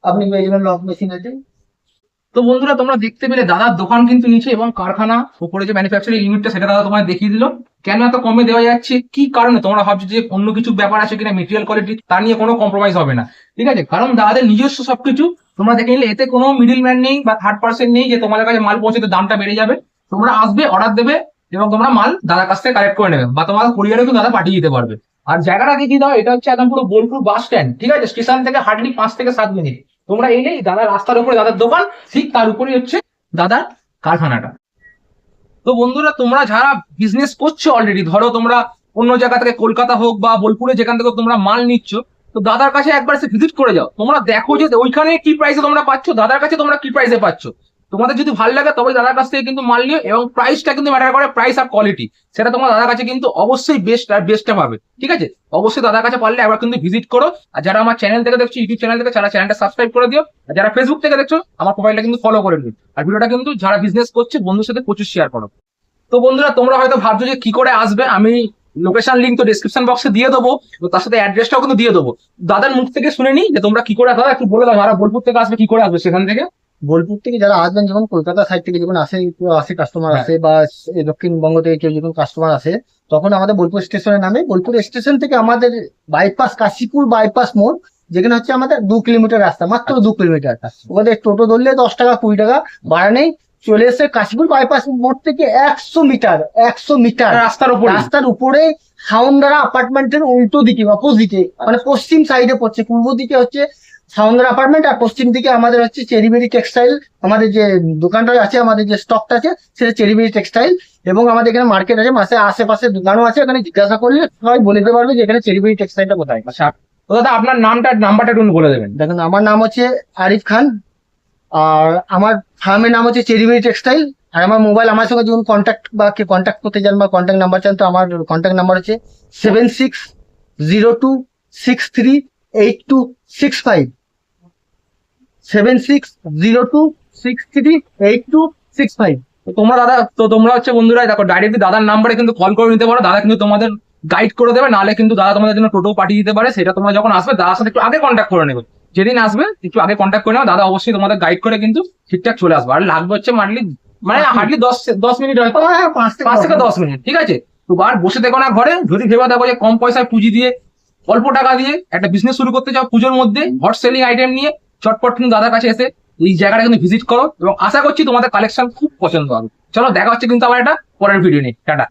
Speaker 2: আপনি পেয়ে লক মেশিন আছে।
Speaker 1: তো বন্ধুরা, তোমরা দেখতে পেলে দাদার দোকান কিন্তু নিচে এবং কারখানা উপরে যে ম্যানুফ্যাকচারিং ইউনিটটা সেটা দাদা তোমায় দেখিয়ে দিল। কেন এত কমে দেওয়া যাচ্ছে? কি কারণে? তোমরা ভাবছ যে অন্য কিছু ব্যাপার আছে কিনা মেটেরিয়াল কোয়ালিটি তা নিয়ে কোনো কম্প্রোমাইজ হবে না। ঠিক আছে? কারণ দাদাদের নিজস্ব সবকিছু। তোমরা দেখে নিলে, এতে কোনো মিডিল ম্যান নেই বা থার্ড পার্সন নেই যে তোমাদের কাছে মাল পৌঁছতে দামটা বেড়ে যাবে। তোমরা আসবে অর্ডার দেবে এবং তোমরা মাল দাদার কাছ থেকে কালেক্ট করে নেবে বা তোমার কুরিয়ারে কিন্তু দাদা পাঠিয়ে দিতে পারবে। আর জায়গাটা দেখিয়ে দাও, এটা হচ্ছে একদম পুরো বোলপুর বাস স্ট্যান্ড ঠিক আছে? স্টেশন থেকে হার্ডলি পাঁচ থেকে সাত মিনিট তোমরা এলেই দাদা রাস্তার উপরে, দাদার দোকান, ঠিক তার উপরেই হচ্ছে দাদার কারখানাটা। তো বন্ধুরা, তোমরা যারা বিজনেস করছ অলরেডি ধরো তোমরা অন্য জায়গা থেকে কলকাতা হোক বা বোলপুরে যেখান থেকে তোমরা মাল নিচ্ছ, তো দাদার কাছে একবার সে ভিজিট করে যাও। তোমরা দেখো যে ওইখানে কি প্রাইসে তোমরা পাচ্ছ, দাদার কাছে তোমরা কি প্রাইসে পাচ্ছ। তোমাদের যদি ভালো লাগে তবে দাদার কাছ থেকে কিন্তু মাল নিও এবং প্রাইসটা কিন্তু ম্যাটার করে প্রাইস আর কোয়ালিটি সেটা তোমার দাদার কাছে কিন্তু অবশ্যই বেস্ট আর বেস্টটা পাবে, ঠিক আছে? অবশ্যই দাদার কাছে পারলে একবার কিন্তু ভিজিট করো। আর যারা আমার চ্যানেল থেকে দেখছ ইউটিউব চ্যানেল থেকে, তারা চ্যানেলটা সাবস্ক্রাইব করে দিও। আর যারা ফেসবুক থেকে দেখছ, আমার প্রোফাইলটা কিন্তু ফলো করে দিও আর ভিডিওটা কিন্তু যারা বিজনেস করছে বন্ধুর সাথে প্রচুর শেয়ার করো। তো বন্ধুরা, তোমরা হয়তো ভাবছ যে কি করে আসবে? আমি লোকেশন লিঙ্ক তো ডিসক্রিপশন বক্সে দিয়ে দেবো। তার সাথে অ্যাড্রেসটাও কিন্তু দিয়ে দেবো। দাদার মুখ থেকে শুনে নিই যে তোমরা কি করে দাদা, একটু বলে দাও, যারা বোলপুর থেকে আসবে, কি করে আসবে সেখান থেকে?
Speaker 2: বোলপুর থেকে যারা আসবেন যখন কলকাতা সাইড থেকে যখন আসে আসে কাস্টমার
Speaker 1: হ্যাঁ।
Speaker 2: আসে বা দক্ষিণবঙ্গ থেকে কেউ যখন কাস্টমার আসে তখন আমাদের বোলপুর স্টেশনে নামে বোলপুর স্টেশন থেকে আমাদের বাইপাস কাশীপুর বাইপাস মোড় যেখানে হচ্ছে আমাদের দু কিলোমিটার রাস্তা মাত্র দু কিলোমিটার। ওদের টোটো ধরলে দশ টাকা কুড়ি টাকা ভাড়া নেই। চলে এসে কাশীপুর বাইপাস মোড় থেকে একশো মিটার একশো মিটার
Speaker 1: রাস্তার উপরে
Speaker 2: রাস্তার উপরে সাউন্দারা অ্যাপার্টমেন্টের উল্টো দিকে অপোজিটে মানে পশ্চিম সাইডে পড়ছে পূর্ব দিকে হচ্ছে সাউন্দারা অ্যাপার্টমেন্ট আর পশ্চিম দিকে আমাদের হচ্ছে চেরিবেরি টেক্সটাইল আমাদের যে দোকানটা আছে আমাদের যে স্টকটা আছে সেটা চেরিবেরি টেক্সটাইল এবং আমাদের এখানে মার্কেট আছে মাসে আশেপাশে দোকানও আছে এখানে জিজ্ঞাসা করলে সবাই বলে দিতে পারবে যে এখানে চেরিবেরি টেক্সটাইলটা কোথায়।
Speaker 1: আচ্ছা তো দাদা আপনার নামটা নাম্বারটা একটু বলে দেবেন।
Speaker 2: দেখুন আমার নাম হচ্ছে আরিফ খান আর আমার ফার্মের নাম হচ্ছে চেরিবেরি টেক্সটাইল আর আমার মোবাইল আমার সঙ্গে যখন কন্ট্যাক্ট বা কে কন্ট্যাক্ট করতে চান বা কন্ট্যাক্ট নাম্বার চান তো আমার কন্ট্যাক্ট নাম্বার হচ্ছে seven six zero two six three eight two six five seven six zero two six three eight two six five
Speaker 1: তোমরা দাদা তো তোমরা হচ্ছে বন্ধুরা দেখো ডাইরেক্টলি দাদার নাম্বারে কিন্তু কল করে নিতে পারো। দাদা কিন্তু তোমাদের গাইড করে দেবে নাহলে কিন্তু দাদা তোমাদের জন্য টোটো পাঠিয়ে দিতে পারে। সেটা তোমরা যখন আসবে দাদার সাথে একটু আগে কন্ট্যাক্ট করে নেবে। যেদিন আসবে একটু আগে কন্ট্যাক্ট করে নেবে দাদা অবশ্যই তোমাদের গাইড করে কিন্তু ঠিকঠাক চলে আসবে। আর লাগবে হচ্ছে মান্টলি মানে হার্ডলি দশ দশ মিনিট হয়তো
Speaker 2: পাঁচ
Speaker 1: পাঁচ থেকে দশ মিনিট ঠিক আছে? তো আর বসে দেখো না ঘরে। যদি ভেবে দেখো যে কম পয়সায় পুঁজি দিয়ে অল্প টাকা দিয়ে একটা বিজনেস শুরু করতে চাও পুজোর মধ্যে হট সেলিং আইটেম নিয়ে চটপট কিন্তু দাদার কাছে এসে এই জায়গাটা কিন্তু ভিজিট করো এবং আশা করছি তোমাদের কালেকশন খুব পছন্দ হবে। চলো দেখা হচ্ছে কিন্তু আবার এটা পরের ভিডিও নিয়ে। টাটা।